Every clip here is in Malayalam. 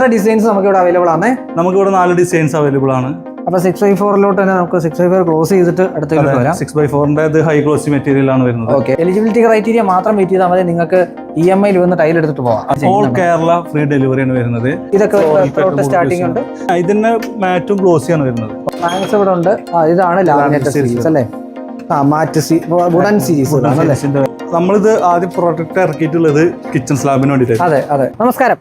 എത്ര ഡിസൈൻസ് നമുക്ക് ഇവിടെ അവൈലബിൾ ആണ് നമുക്ക് ഇവിടെ നാല് ഡിസൈൻസ് അവൈലബിൾ ആണ്. അപ്പൊ സിക്സ് ബൈ ഫോറിലോട്ട് തന്നെ നമുക്ക് സിക്സ് ബൈ ഫോർ ക്ലോസ് ചെയ്തിട്ട് അടുത്തേക്ക് വരാം. സിക്സ് ബൈ ഫോറിന്റെ ഹൈ ക്ലോസി മെറ്റീരിയൽ ആണ് വരുന്നത്. ഓക്കെ എലിജിബിലിറ്റി ക്രൈറ്റീരിയ മാത്രം മീറ്റ് ചെയ്താൽ മതി. നിങ്ങൾക്ക് ഇ എം ഐയിൽ വന്ന് ടൈൽ എടുത്തിട്ട് പോവാം. ഓൾ കേരള ഫ്രീ ഡെലിവറി ആണ് വരുന്നത്. ഇതൊക്കെ സ്റ്റാർട്ടിംഗ് ഉണ്ട്. ഇതിന് മാറ്റും ആണ് വരുന്നത്. ഫാൻസ് ഇവിടെ ഉണ്ട്. ഇതാണ്. സീരീസ് അല്ലേ? ആ മാറ്റ് വുഡൻ സീരീസ് നമ്മളിത് ആദ്യം പ്രൊഡക്റ്റ് ഇറക്കിയിട്ടുള്ളത് കിച്ചൺ സ്ലാബിന് വേണ്ടിയിട്ട് അതെ അതെ. നമസ്കാരം.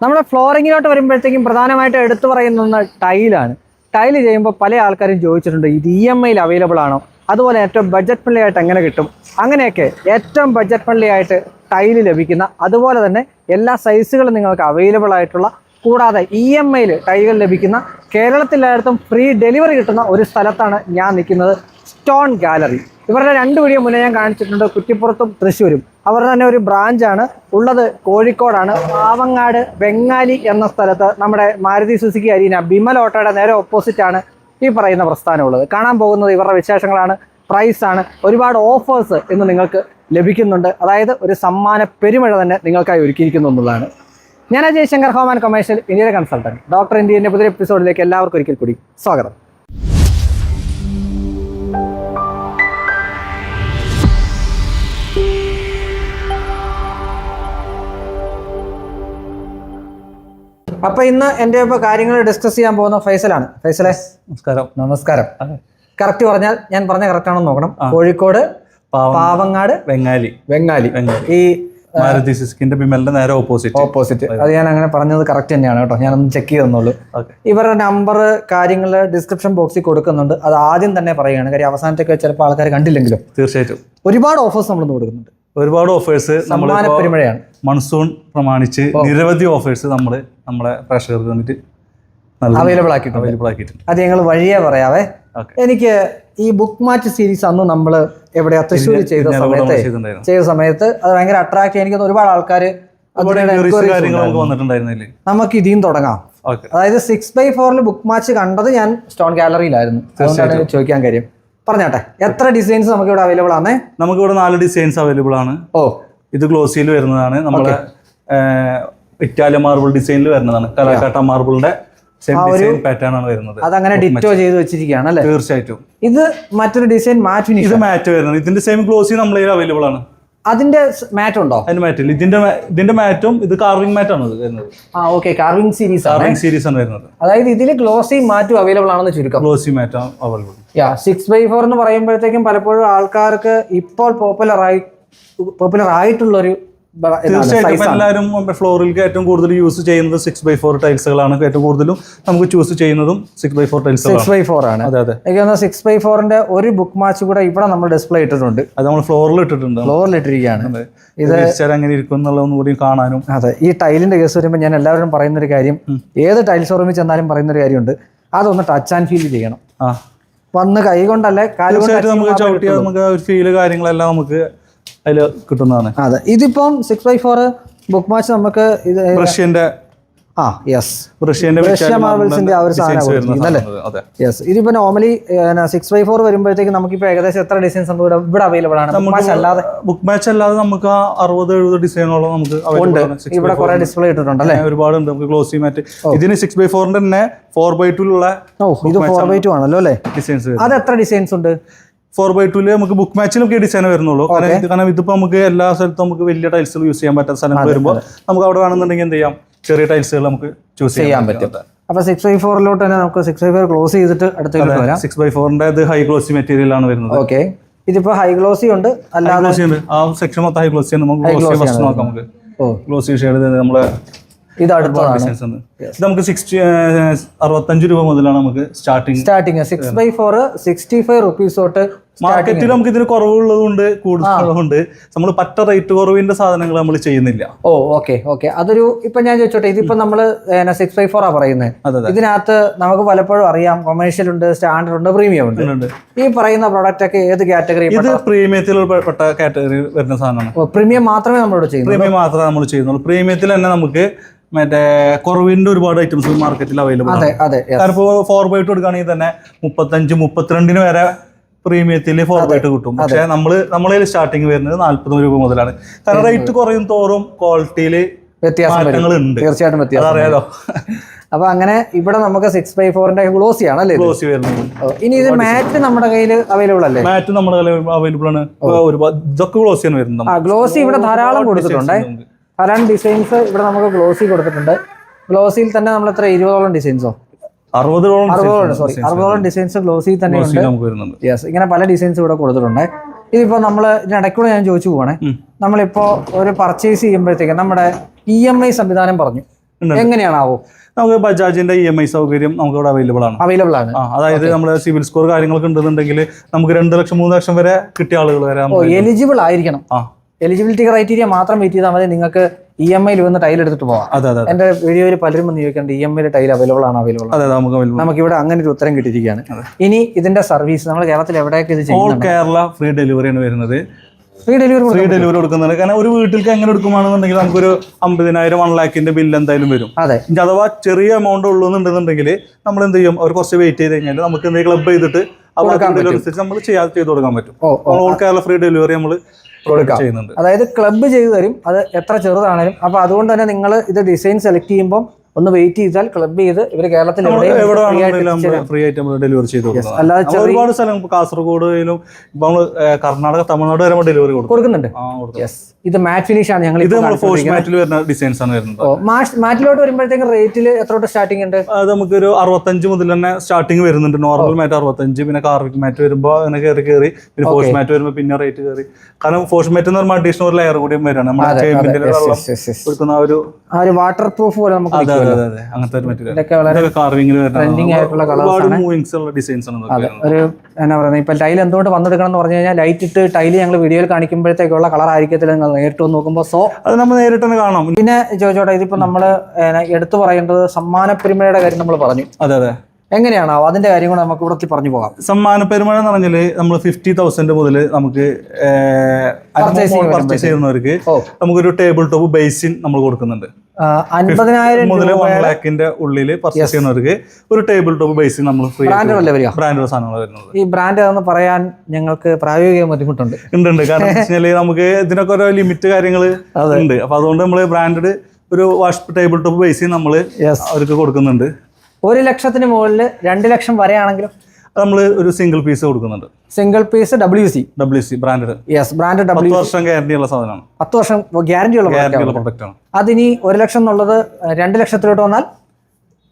നമ്മുടെ ഫ്ലോറിങ്ങിലോട്ട് വരുമ്പോഴത്തേക്കും പ്രധാനമായിട്ട് എടുത്തു പറയുന്ന ടൈലാണ്. ടൈൽ ചെയ്യുമ്പോൾ പല ആൾക്കാരും ചോദിച്ചിട്ടുണ്ട് ഇത് ഇ എം ഐയിൽ അവൈലബിൾ ആണോ? അതുപോലെ ഏറ്റവും ബഡ്ജറ്റ് ഫ്രണ്ട്ലി ആയിട്ട് എങ്ങനെ കിട്ടും? അങ്ങനെയൊക്കെ ഏറ്റവും ബഡ്ജറ്റ് ഫ്രണ്ട്ലി ആയിട്ട് ടൈൽ ലഭിക്കുന്ന അതുപോലെ തന്നെ എല്ലാ സൈസുകളും നിങ്ങൾക്ക് അവൈലബിൾ ആയിട്ടുള്ള കൂടാതെ ഇ എം ഐയിൽ ടൈലുകൾ ലഭിക്കുന്ന കേരളത്തിലായിരത്തും ഫ്രീ ഡെലിവറി കിട്ടുന്ന ഒരു സ്ഥലത്താണ് ഞാൻ നിൽക്കുന്നത് സ്റ്റോൺ ഗാലറി ഇവരുടെ രണ്ട് വീഡിയോ മുന്നേ ഞാൻ കാണിച്ചിട്ടുണ്ട്. കുറ്റിപ്പുറത്തും തൃശ്ശൂരും. അവരുടെ തന്നെ ഒരു ബ്രാഞ്ചാണ്. ഉള്ളത് കോഴിക്കോടാണ്. പാവങ്ങാട് വെങ്ങാലി എന്ന സ്ഥലത്ത് നമ്മുടെ മാരുതി സുസുക്കി അരീന ബിമൽ ഓട്ടോയുടെ നേരെ ഓപ്പോസിറ്റാണ് ഈ പറയുന്ന പ്രസ്ഥാനമുള്ളത് കാണാൻ പോകുന്നത് ഇവരുടെ വിശേഷങ്ങളാണ്. പ്രൈസാണ് ഒരുപാട് ഓഫേഴ്സ് ഇന്ന് നിങ്ങൾക്ക് ലഭിക്കുന്നുണ്ട്. അതായത് ഒരു സമ്മാന പെരുമഴ തന്നെ നിങ്ങൾക്കായി ഒരുക്കിയിരിക്കുന്നു എന്നുള്ളതാണ്. ഞാൻ Jayashankar Shankar home and commercial ഇന്ത്യയിലെ കൺസൾട്ടന്റ് ഡോക്ടർ ഇന്ത്യന്റെ പുതിയ എപ്പിസോഡിലേക്ക് എല്ലാവർക്കും ഒരിക്കൽ കൂടി സ്വാഗതം. അപ്പൊ ഇന്ന് എന്റെ കാര്യങ്ങൾ ഡിസ്കസ് ചെയ്യാൻ പോകുന്ന ഫൈസലാണ് ഫൈസലെ നമസ്കാരം. നമസ്കാരം. കറക്റ്റ് പറഞ്ഞാൽ ഞാൻ പറഞ്ഞ കറക്റ്റ് ആണെന്ന് നോക്കണം. കോഴിക്കോട് പാവം പാവങ്ങാട് വെങ്ങാലി. വെങ്ങാലി. ഈ മാരുതി സിസ്കിന്റെ ബിമലിന്റെ നേരെ ഓപ്പോസിറ്റ് ഓപ്പോസിറ്റ് അത്. ഞാൻ അങ്ങനെ പറഞ്ഞത് കറക്റ്റ് തന്നെയാണ് കേട്ടോ. ഞാനൊന്ന് ചെക്ക് ചെയ്തെന്നുള്ളൂ ഇവരുടെ നമ്പർ കാര്യങ്ങൾ ഡിസ്ക്രിപ്ഷൻ ബോക്സിൽ കൊടുക്കുന്നുണ്ട്. അത് ആദ്യം തന്നെ പറയുകയാണ്. കാര്യം അവസാനത്തേക്ക് ചിലപ്പോൾ ആൾക്കാർ കണ്ടില്ലെങ്കിലും തീർച്ചയായിട്ടും. ഒരുപാട് ഓഫേഴ്സ് നമ്മൾ കൊടുക്കുന്നുണ്ട്. ഒരുപാട് ഓഫേഴ്സ് നമ്മൾ മൺസൂൺ പ്രമാണിച്ച് നിരവധി ഓഫേഴ്സ് നമ്മൾ നമ്മുടെ പ്രേക്ഷകർക്ക് വേണ്ടിട്ട് അവൈലബിൾ ആക്കിയിട്ടുണ്ട്. അവൈലബിൾ ആക്കിയിട്ടുണ്ട്. അത് ഞങ്ങൾ വഴിയേ പറയാവേ. എനിക്ക് ഈ ബുക്ക് മാച്ച് സീരീസ് അന്ന് നമ്മൾ എവിടെ തൃശ്ശൂർ ചെയ്ത സമയത്ത് ചെയ്ത സമയത്ത് അത് ഭയങ്കര അട്രാക്ട് എനിക്ക് ഒരുപാട് ആൾക്കാർ നമുക്ക് ഇതിന് തുടങ്ങാം. അതായത് സിക്സ് ബൈ ഫോറിൽ ബുക്ക് മാച്ച് കണ്ടത് ഞാൻ സ്റ്റോൺ ഗാലറിയിലായിരുന്നു അതുകൊണ്ടാണ് ചോദിക്കാൻ കാര്യം. പറഞ്ഞാട്ടെ എത്ര ഡിസൈൻസ് നമുക്ക് ഇവിടെ അവൈലബിൾ ആണ് നമുക്ക് ഇവിടെ നാല് ഡിസൈൻസ് അവൈലബിൾ ആണ്. ഓ. ഇത് ഗ്ലോസിയിൽ വരുന്നതാണ്. നമ്മുടെ ഇറ്റാലിയൻ മാർബിൾ ഡിസൈനിൽ വരുന്നതാണ്. കലാക്കാട്ട മാർബിളിന്റെ പാറ്റേൺ ആണ് വരുന്നത്. അതങ്ങനെ ഡിറ്റോ ചെയ്ത് വെച്ചിരിക്കുകയാണ് അല്ലേ? തീർച്ചയായിട്ടും. ഇത് മറ്റൊരു ഡിസൈൻ മാറ്റ് ഫിനിഷ് ഇത് മാറ്റ് വരുന്നത്. ഇതിന്റെ സെയിം ഗ്ലോസി നമ്മളെ അവൈലബിൾ ആണ്. അതിന്റെ മാറ്റ് ഉണ്ടോ? അതിന് മാറ്റില്ല ഇതിന്റെ ഇതിന്റെ മാറ്റും ഇത് കാർവിംഗ് മാറ്റ് ആണ് വരുന്നത്. ആ ഓക്കെ കാർവിംഗ് സീരീസ് ആണ്. കാർവിംഗ് സീരീസ് ആണ് വരുന്നത്. അതായത് ഇതിൽ ഗ്ലോസി മാറ്റും അവൈലബിൾ ആണെന്ന് ചുരുക്കം. Glossy matte available yeah six by four എന്ന് പറയുമ്പോഴത്തേക്കും പലപ്പോഴും ആൾക്കാർക്ക് ഇപ്പോൾ പോപ്പുലർ ആയി പോപ്പുലർ ആയിട്ടുള്ള ഒരു തീർച്ചയായിട്ടും. എല്ലാവരും ഫ്ലോറിലേക്ക് ഏറ്റവും കൂടുതൽ യൂസ് ചെയ്യുന്നത് സിക്സ് ബൈ ഫോർ ടൈൽസുകളാണ് ഏറ്റവും കൂടുതലും നമുക്ക് ചൂസ് ചെയ്യുന്നതും six by four tiles six by four ആണ്. അതെ അതെ. എനിക്ക് തോന്നുന്നു സിക്സ് ബൈ ഫോറിന്റെ ഒരു ബുക്ക് മാച്ച് കൂടെ ഇവിടെ നമ്മൾ ഡിസ്പ്ലേ ഇട്ടിട്ടുണ്ട്. അത് നമ്മൾ ഫ്ലോറിൽ ഇട്ടിട്ടുണ്ട്. ഫ്ലോറിൽ ഇട്ടിരിക്കുകയാണ്. ഇത് എങ്ങനെ ഇരിക്കും എന്നുള്ളതൊന്നും കൂടി കാണാനും. അതെ ഈ ടൈലിന്റെ കേസ് വരുമ്പോൾ ഞാൻ എല്ലാവരും പറയുന്ന ഒരു കാര്യം ഏത് ടൈൽസ് ഓർമ്മിച്ച് ചെന്നാലും പറയുന്ന ഒരു കാര്യമുണ്ട്. അതൊന്ന് ടച്ച് ആൻഡ് ഫീൽ ചെയ്യണം. ആ. വന്ന് കൈ കൊണ്ടല്ലേ കാൽ കൊണ്ട് തീർച്ചയായിട്ടും നമുക്ക് ചവിട്ടിയാൽ നമുക്ക് ആ ഒരു ഫീൽ കാര്യങ്ങളെല്ലാം നമുക്ക് അതിൽ കിട്ടുന്നതാണ്. അതെ. ഇതിപ്പം six by four book match നമുക്ക് ഇത് റഷ്യന്റെ ആ യെസ് മാർബിൾസിന്റെ ആ ഒരു സാധനം യെസ് ഇതിപ്പോ നോർമലി സിക്സ് ബൈ ഫോർ വരുമ്പോഴത്തേക്ക് നമുക്കിപ്പോ ഏകദേശം എത്ര ഡിസൈൻസ് നമുക്ക് ഇവിടെ? ഇവിടെ അവൈലബിൾ ആണ്. അല്ലാതെ ബുക്ക് മാച്ച് അല്ലാതെ നമുക്ക് ആ അറുപത് എഴുപത് ഡിസൈനോളം നമുക്ക് ഉണ്ട്. ഇവിടെ കുറെ ഡിസ്പ്ലേ ഇട്ടിട്ടുണ്ട് അല്ലേ? ഒരുപാട് ഉണ്ട്. നമുക്ക് ഗ്ലോസി മാറ്റ് ഇതിന് സിക്സ് ബൈ ഫോറിന്റെ തന്നെ ഫോർ ബൈ ടു ഉള്ള ഇത് ഫോർ ബൈ ടു ആണല്ലോ അല്ലേ? ഡിസൈൻസ് അത് എത്ര ഡിസൈൻസ് ഉണ്ട്? ഫോർ ബൈ ടുൽ നമുക്ക് ബുക്ക് മാച്ചിലൊക്കെ ഡിസൈൻ വരുന്നുള്ളൂ. കാരണം ഇത് ഇതിപ്പോ നമുക്ക് എല്ലാ സ്ഥലത്തും നമുക്ക് വലിയ ടൈൽസ് യൂസ് ചെയ്യാൻ പറ്റാത്ത സ്ഥലങ്ങൾ വരുമ്പോൾ നമുക്ക് അവിടെ വേണമെന്നുണ്ടെങ്കിൽ എന്ത് ചെയ്യാം? ചെറിയ ടൈൽസുകൾ നമുക്ക് ചൂസ് ചെയ്യാൻ പറ്റും. അപ്പൊ സിക്സ് ബൈ ഫോറിലോട്ട് തന്നെ നമുക്ക് സിക്സ് ബൈ ഫോർ ക്ലോസ് ചെയ്തിട്ട് അടുത്തേക്ക് വരാം. സിക്സ് ബൈ ഫോറിന്റെ ഇത് ഹൈ ഗ്ലോസി മെറ്റീരിയൽ ആണ് വരുന്നത്. ഓക്കെ ഇതിപ്പോ ഹൈ ഗ്ലോസി ഉണ്ട്. അല്ലാതെ ആ സെക്ഷൻ മൊത്തം ഹൈ ഗ്ലോസി നമുക്ക് ഗ്ലോസി ഫസ്റ്റ് നോക്കാം നമുക്ക്. ഓ. ഗ്ലോസി ഷെയ്ഡ് നമ്മളെ ഇത് അടുത്തതാണ്. നമുക്ക് സിക്സ്റ്റി അറുപത്തഞ്ച് രൂപ മുതലാണ് നമുക്ക് starting starting six by four sixty five rupees തൊട്ട് മാർക്കറ്റിൽ നമുക്ക് ഇതിന് കുറവുള്ളതുകൊണ്ട് കൂടുതലുള്ളതുകൊണ്ട് നമ്മൾ പറ്റ റേറ്റ് കുറവിന്റെ സാധനങ്ങൾ നമ്മൾ ചെയ്യുന്നില്ല. ഓ ഓക്കെ ഓക്കെ അതൊരു ഇപ്പൊ ഞാൻ ചോദിച്ചോട്ടെ ഇതിപ്പോ നമ്മൾ സിക്സ് ഫൈവ് ഫോർ ആ പറയുന്നത് ഇതിനകത്ത് നമുക്ക് പലപ്പോഴും അറിയാം കൊമേഴ്ഷ്യൽ ഉണ്ട് സ്റ്റാൻഡേർഡ് ഉണ്ട് പ്രീമിയം ഉണ്ട്. ഈ പറയുന്ന പ്രോഡക്റ്റ് ഒക്കെ ഏത് കാറ്റഗറി ഇത് പ്രീമിയത്തിൽ പെട്ട കാറ്റഗറി വരുന്ന സാധനമാണ്. പ്രീമിയം മാത്രമേ നമ്മൾ ചെയ്യുന്നു പ്രീമിയം മാത്രമേ നമ്മൾ ചെയ്യുന്നുള്ളൂ. പ്രീമിയത്തിൽ തന്നെ നമുക്ക് മറ്റേ കുറവിന്റെ ഒരുപാട് ഐറ്റംസ് മാർക്കറ്റിൽ അവൈലബിൾ ആണ്. അതെ അതെ ഫോർ ബൈ ടു എടുക്കുകയാണെങ്കിൽ തന്നെ മുപ്പത്തഞ്ച് മുപ്പത്തിരണ്ടിന് വരെ പ്രീമിയത്തിൽ ഫോർ കിട്ടും. പക്ഷെ നമ്മൾ നമ്മളതിൽ സ്റ്റാർട്ടിങ് വരുന്നത് നാല്പത് രൂപ മുതലാണ്. കാരണം റേറ്റ് കുറയും തോറും ക്വാളിറ്റിയിൽ വ്യത്യാസം വരും. മാറ്റങ്ങളുണ്ട്. തീർച്ചയായിട്ടും വ്യത്യാസം വരും. അതറിയാലോ? അപ്പൊ അങ്ങനെ ഇവിടെ നമുക്ക് സിക്സ് ബൈ ഫോറിന്റെ ഗ്ലോസി ആണല്ലേ ഇത്? ഗ്ലോസി വരുന്നത്. ഇനി ഇത് മാറ്റ് നമ്മുടെ കയ്യിൽ അവൈലബിൾ അല്ലേ? മാറ്റ് നമ്മുടെ കയ്യിൽ അവൈലബിൾ ആണ്. ഇതൊക്കെ ഗ്ലോസി ആണ് വരുന്നത് ഗ്ലോസി ഇവിടെ ധാരാളം കൊടുത്തിട്ടുണ്ട്. ധാരാളം ഡിസൈൻസ് ഇവിടെ നമുക്ക് ഗ്ലോസി കൊടുത്തിട്ടുണ്ട്. ഗ്ലോസിയിൽ തന്നെ നമ്മൾ എത്ര ഇരുപതോളം ഡിസൈൻസോ അറുപതോളം സോറി അറുപതോളം ഡിസൈൻസ് ഗ്ലോസിൽ തന്നെ ഉണ്ട്. യെസ് ഇങ്ങനെ പല ഡിസൈൻസ് ഇവിടെ കൊടുത്തിട്ടുണ്ട്. ഇതിപ്പോ നമ്മൾ ഇടയ്ക്കൂടെ ഞാൻ ചോദിച്ചു പോവാണേ. നമ്മളിപ്പോ ഒരു പർച്ചേസ് ചെയ്യുമ്പോഴത്തേക്ക് നമ്മുടെ ഇ എം ഐ സംവിധാനം പറഞ്ഞു. എങ്ങനെയാണാവോ? നമുക്ക് ബജാജിന്റെ ഇ എം ഐ സൗകര്യം നമുക്ക് ഇവിടെ അവൈലബിൾ ആണ്. അവൈലബിൾ ആണ്. അതായത് നമ്മുടെ സിവിൽ സ്കോർ കാര്യങ്ങളൊക്കെ ഉണ്ടെന്നുണ്ടെങ്കിൽ നമുക്ക് രണ്ട് ലക്ഷം മൂന്ന് ലക്ഷം വരെ കിട്ടിയ ആളുകൾ വരാം എലിജിബിൾ ആയിരിക്കണം. എലിജിബിലിറ്റി ക്രൈറ്റീരിയ മാത്രം വെയിറ്റ് ചെയ്താൽ മതി. നിങ്ങൾക്ക് ഇ എം ഐയിൽ വന്ന് ടൈൽ എടുത്തിട്ട് പോവാം. അതെ അതെ എന്റെ വീഡിയോയിൽ പലരും വന്ന് ചോദിക്കേണ്ട E M I tile available ആണ് അവൈലബിൾ അതെ നമുക്ക് നമുക്ക് ഇവിടെ അങ്ങനെ ഒരു ഉത്തരം കിട്ടിയിരിക്കുകയാണ്. ഇനി ഇതിന്റെ സർവീസ് നമ്മൾ കേരളത്തിൽ എവിടെയൊക്കെ ഇത് ഓൾ കേരള ഫ്രീ ഡെലിവറി ആണ് വരുന്നത്. ഫ്രീ ഡെലിവറി ഫ്രീ ഡെലിവറി കൊടുക്കുന്നുണ്ട്. കാരണം ഒരു വീട്ടിലേക്ക് എങ്ങനെ എടുക്കുവാണെന്നുണ്ടെങ്കിൽ നമുക്കൊരു അമ്പതിനായിരം വൺ ലാക്കിന്റെ ബിൽ എന്തായാലും വരും. അതെ. അഥവാ ചെറിയ എമൗണ്ട് ഉള്ളൂ എന്നുണ്ടെന്നുണ്ടെങ്കിൽ നമ്മൾ എന്ത് ചെയ്യും? അവർ കുറച്ച് വെയിറ്റ് ചെയ്ത് കഴിഞ്ഞാൽ നമുക്ക് എന്തെങ്കിലും ക്ലബ് ചെയ്തിട്ട് നമ്മൾ ചെയ്യാതെ ചെയ്ത് കൊടുക്കാൻ പറ്റും. ഓൾ കേരള ഫ്രീ ഡെലിവറി നമ്മൾ കൊടുക്കാം. അതായത് ക്ലബ്ബ് ചെയ്തു തരും. അത് എത്ര ചെറുതാണേലും. അപ്പൊ അതുകൊണ്ട് തന്നെ നിങ്ങൾ ഇത് ഡിസൈൻ സെലക്ട് ചെയ്യുമ്പോൾ ഒന്ന് വെയിറ്റ് ചെയ്താൽ ക്ലബ്ബ് ചെയ്ത് ഇവർ കേരളത്തിൽ. ഫ്രീ ആയിട്ട് നമ്മൾ ഡെലിവറി ചെയ്തു അല്ലാതെ ഒരുപാട് സ്ഥലം കാസർഗോഡിലും നമ്മൾ കർണാടക തമിഴ്നാട് വരെ ഡെലിവറി കൊടുക്കും. കൊടുക്കുന്നുണ്ട്. യെസ് ഇത് മാറ്റ് ഫിനിഷ് ആണ് ഞങ്ങൾ ഇത് മാറ്റിൽ വരുന്ന ഡിസൈൻസ് ആണ് വരുന്നത്. മാറ്റിലോട്ട് വരുമ്പോഴത്തേക്കും റേറ്റിൽ എത്ര സ്റ്റാർട്ടിംഗ് ഉണ്ട്? അത് നമുക്കൊരു അറുപത്തഞ്ച് മുതൽ തന്നെ സ്റ്റാർട്ടിംഗ് വരുന്നുണ്ട്. നോർമൽ മാറ്റ് അറുപത്തഞ്ച് പിന്നെ കാർവിക് മാറ്റ് വരുമ്പോൾ അങ്ങനെ കയറി കയറി പിന്നെ ഫോഴ്സ് മാറ്റ് വരുമ്പോൾ പിന്നെ റേറ്റ് കയറി കാരണം ഫോഴ്സ് മാറ്റ് എന്ന് പറയുമ്പോൾ അഡീഷണൽ ഒരു ലെയർ കൂടിയും വരാണ് നമ്മുടെ കൊടുക്കുന്ന ആ ഒരു വാട്ടർ പ്രൂഫ് പോലെ നമുക്ക് അതെ നിൽക്കുമല്ലോ. അതെ അതെ. അങ്ങനത്തെ ഒരു മെറ്റീരിയൽ ഇതൊക്കെ വളരെ കാർവിംഗിൽ ട്രെൻഡിങ് ആയിട്ടുള്ള മൂവിങ്സ് ഉള്ള ഡിസൈൻസ് ആണ് ഇതൊക്കെ. വരുന്നത്. ഒരു എന്നാ പറയുന്നത് ഇപ്പൊ ടൈൽ എന്തുകൊണ്ട് വന്നെടുക്കണം എന്ന് പറഞ്ഞു കഴിഞ്ഞാൽ ലൈറ്റ് ഇട്ട് ടൈൽ ഞങ്ങൾ വീഡിയോയിൽ കാണിക്കുമ്പോഴത്തേക്കുള്ള കളർ ആയിരിക്കത്തില്ല നിങ്ങൾ നേരിട്ട് വന്ന് നോക്കുമ്പോൾ സോ അത് നമ്മൾ നേരിട്ട് തന്നെ കാണാം പിന്നെ ചോദിച്ചോട്ടെ ഇതിപ്പോ നമ്മൾ എടുത്തു പറയേണ്ടത് സമ്മാന പെരുമയുടെ കാര്യം നമ്മൾ പറഞ്ഞു. അതെ അതെ. എങ്ങനെയാണോ അതിന്റെ കാര്യം കൂടെ നമുക്ക് ഇവിടെ പറഞ്ഞു പോകാം. സമ്മാന പെരുമഴ എന്ന് പറഞ്ഞാൽ നമ്മൾ ഫിഫ്റ്റി തൗസൻഡ് മുതൽ നമുക്ക് പർച്ചേസ് ചെയ്യുന്നവർക്ക് നമുക്കൊരു ടേബിൾ ടോപ്പ് ബേസിൻ നമ്മൾ കൊടുക്കുന്നുണ്ട്. അൻപതിനായിരം മുതൽ വൺ രൂപയുടെ ലാഖിന്റെ ഉള്ളിൽ പർച്ചേസ് ചെയ്യുന്നവർക്ക് ഒരു ടേബിൾ ടോപ്പ് നമ്മൾ ഫ്രീ വരിക? ബ്രാൻഡുള്ള സാധനങ്ങൾ വരുന്നത്. ഈ ബ്രാൻഡ് എന്ന് പറയാൻ ഞങ്ങൾക്ക് പ്രായോഗിക ബുദ്ധിമുട്ടുണ്ട്. ഉണ്ട് ഉണ്ട്. കാരണം നമുക്ക് ഇതിനൊക്കെ ഓരോ ലിമിറ്റ് കാര്യങ്ങൾ ഉണ്ട്. അപ്പൊ അതുകൊണ്ട് നമ്മൾ ബ്രാൻഡഡ് ഒരു വാഷ് ടേബിൾ ടോപ്പ് ബേസിൽ നമ്മൾ അവർക്ക് കൊടുക്കുന്നുണ്ട്. ഒരു ലക്ഷത്തിന് മുകളിൽ രണ്ട് ലക്ഷം വരെയാണെങ്കിലും നമ്മൾ ഒരു സിംഗിൾ പീസ് കൊടുക്കുന്നുണ്ട്. Single piece W C W C brand yes brand W വർഷം ഗ്യാരണ്ടി ഉള്ള സാധനമാണ്. പത്ത് വർഷം ഗ്യാരണ്ടി ഉള്ള പ്രൊഡക്റ്റ് ആണ്. അതിനി ഒരു ലക്ഷം എന്നുള്ളത് രണ്ട് ലക്ഷത്തിലോട്ട് വന്നാൽ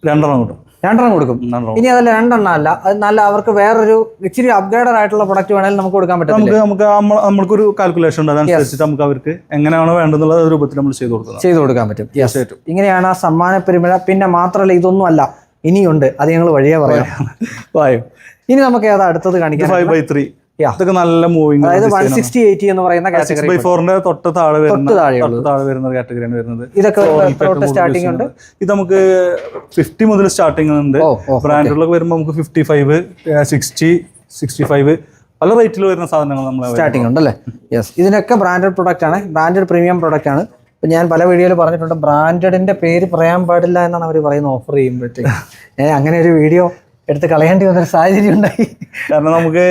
രണ്ടെണ്ണം കിട്ടും. രണ്ടെണ്ണം കൊടുക്കും. ഇനി അതല്ല രണ്ടെണ്ണം അല്ല. അത് നല്ല അവർക്ക് വേറൊരു ഇച്ചിരി അപ്ഗ്രേഡഡ് ആയിട്ടുള്ള പ്രൊഡക്റ്റ് വേണമെങ്കിൽ നമുക്ക് കൊടുക്കാൻ പറ്റും നമുക്ക് നമുക്ക് ഒരു കാൽക്കുലേഷൻ ഉണ്ട്. അതനുസരിച്ചിട്ട് നമുക്ക് അവർക്ക് എങ്ങനെയാണോ വേണ്ടെന്നുള്ള രൂപത്തിൽ നമ്മൾ ചെയ്തു കൊടുക്കുന്നത് ചെയ്തു കൊടുക്കാൻ പറ്റും. ഇങ്ങനെയാണ് ആ സമ്മാന പെരുമഴ. പിന്നെ മാത്രമല്ല ഇതൊന്നും അല്ല. ഇനിയുണ്ട്. അത് ഞങ്ങൾ വഴിയെ പറയാം. വായോ. ഇനി നമുക്ക് ഏതാ അടുത്തത് കാണിക്കാം ഫൈവ് ബൈ ത്രീ ഇതൊക്കെ നല്ല മൂവിങ് അതായത് വൺ സിക്സ്റ്റി എയ്റ്റി എന്ന് പറയുന്ന കാറ്റഗറി ബൈ ഫോറിന്റെ തൊട്ട് താഴെ വരുന്ന താഴെ വരുന്ന കാറ്റഗറിയാണ് വരുന്നത്. ഇതൊക്കെ സ്റ്റാർട്ടിംഗ് ഉണ്ട്. ഇത് നമുക്ക് ഫിഫ്റ്റി മുതൽ സ്റ്റാർട്ടിംഗ് ഉണ്ട്. ബ്രാൻഡുകളൊക്കെ വരുമ്പോൾ നമുക്ക് fifty five sixty sixty five പല റേറ്റിൽ വരുന്ന സാധനങ്ങൾ നമ്മൾ സ്റ്റാർട്ടിംഗ് ഉണ്ട് അല്ലേ യെസ് ഇതിനൊക്കെ ബ്രാൻഡഡ് പ്രൊഡക്റ്റ് ആണ്. ബ്രാൻഡഡ് പ്രീമിയം പ്രൊഡക്റ്റ് ആണ്. ഇപ്പം ഞാൻ പല വീഡിയോയിൽ പറഞ്ഞിട്ടുണ്ട് ബ്രാൻഡഡിന്റെ പേര് പറയാൻ പാടില്ല എന്നാണ് അവർ പറയുന്നത് ഓഫർ ചെയ്യുമ്പോഴത്തേക്ക്. ഞാൻ അങ്ങനെ ഒരു വീഡിയോ എടുത്ത് കളയേണ്ടി വന്നൊരു സാഹചര്യം ഉണ്ടായി. കാരണം നമുക്ക്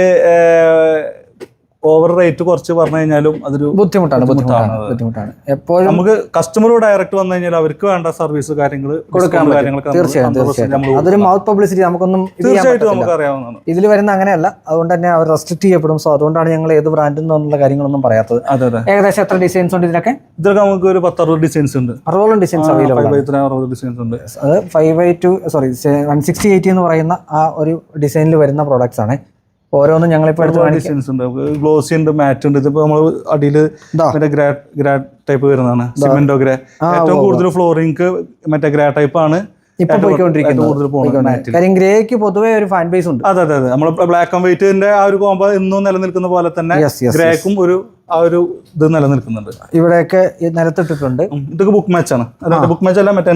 ഓവർ റേറ്റ് കുറച്ച് പറഞ്ഞു കഴിഞ്ഞാലും അതൊരു ബുദ്ധിമുട്ടാണ് ബുദ്ധിമുട്ടാണ്. ബുദ്ധിമുട്ടാണ്. എപ്പോഴും നമുക്ക് കസ്റ്റമർ ഡയറക്റ്റ് വന്നു കഴിഞ്ഞാൽ അവർക്ക് വേണ്ട സർവീസ് കാര്യങ്ങൾ കൊടുക്കാൻ തീർച്ചയായും അതൊരു മൗത്ത് പബ്ലിസിറ്റി നമുക്കൊന്നും തീർച്ചയായിട്ടും നമുക്ക് അറിയാവുന്നതാണ്. ഇതിൽ വരുന്ന അങ്ങനെയല്ല. അതുകൊണ്ട് തന്നെ അവർ റെസ്ട്രിക്ട് ചെയ്യപ്പെടും. സോ അതുകൊണ്ടാണ് ഞങ്ങൾ ഏത് ബ്രാൻഡിൽ നിന്നുള്ള കാര്യങ്ങളൊന്നും പറയാത്തത്. അതെ അതെ. ഏകദേശം എത്ര ഡിസൈൻസ് ഉണ്ട് ഇതിനൊക്കെ ഇതൊക്കെ നമുക്ക് ഒരു പത്തറുപത് ഡിസൈൻസ് ഉണ്ട്. അറുപതോളം ഡിസൈൻസ് അവൈലബിൾ അറുപത് ഡിസൈൻസ് ഉണ്ട്. അത് five by two sorry one sixty eight എന്ന് പറയുന്ന ആ ഒരു ഡിസൈനിൽ വരുന്ന പ്രോഡക്ട്സ് ആണ്. ഓരോന്നും കാണിക്കാം. ഡിസൈൻസ് ഉണ്ട്. ഗ്ലോസി ഉണ്ട് മാറ്റ് ഉണ്ട്. ഇതിപ്പോ നമ്മൾ അടിയിൽ ഗ്രാ ഗ്രാ ടൈപ്പ് വരുന്നതാണ്. സിമെന്റോ ഗ്രേ ഏറ്റവും കൂടുതൽ ഫ്ലോറിംഗ് മറ്റേ ഗ്രാ ടൈപ്പ് ആണ്. ഇപ്പൊ പോയിക്കൊണ്ടിരിക്കുന്നത്. കാര്യം ഗ്രേക്ക് പൊതുവേ ഒരു ഫാൻ ബേസ് ഉണ്ട്. അതെ അതെ അതെ. നമ്മൾ ബ്ലാക്ക് ആൻഡ് വൈറ്റിന്റെ ആ ഒരു കോമ്പോ ഇന്നും നിലനിൽക്കുന്ന പോലെ തന്നെ ഗ്രേക്കും ഒരു ആ ഒരു ഇത് നിലനിൽക്കുന്നുണ്ട്. ഇവിടെയൊക്കെ ഈ നിലത്തിട്ടിട്ടുണ്ട്. ഇതൊക്കെ ബുക്ക് മാച്ച് ആണ് ബുക്ക് മാച്ച് അല്ല മറ്റേ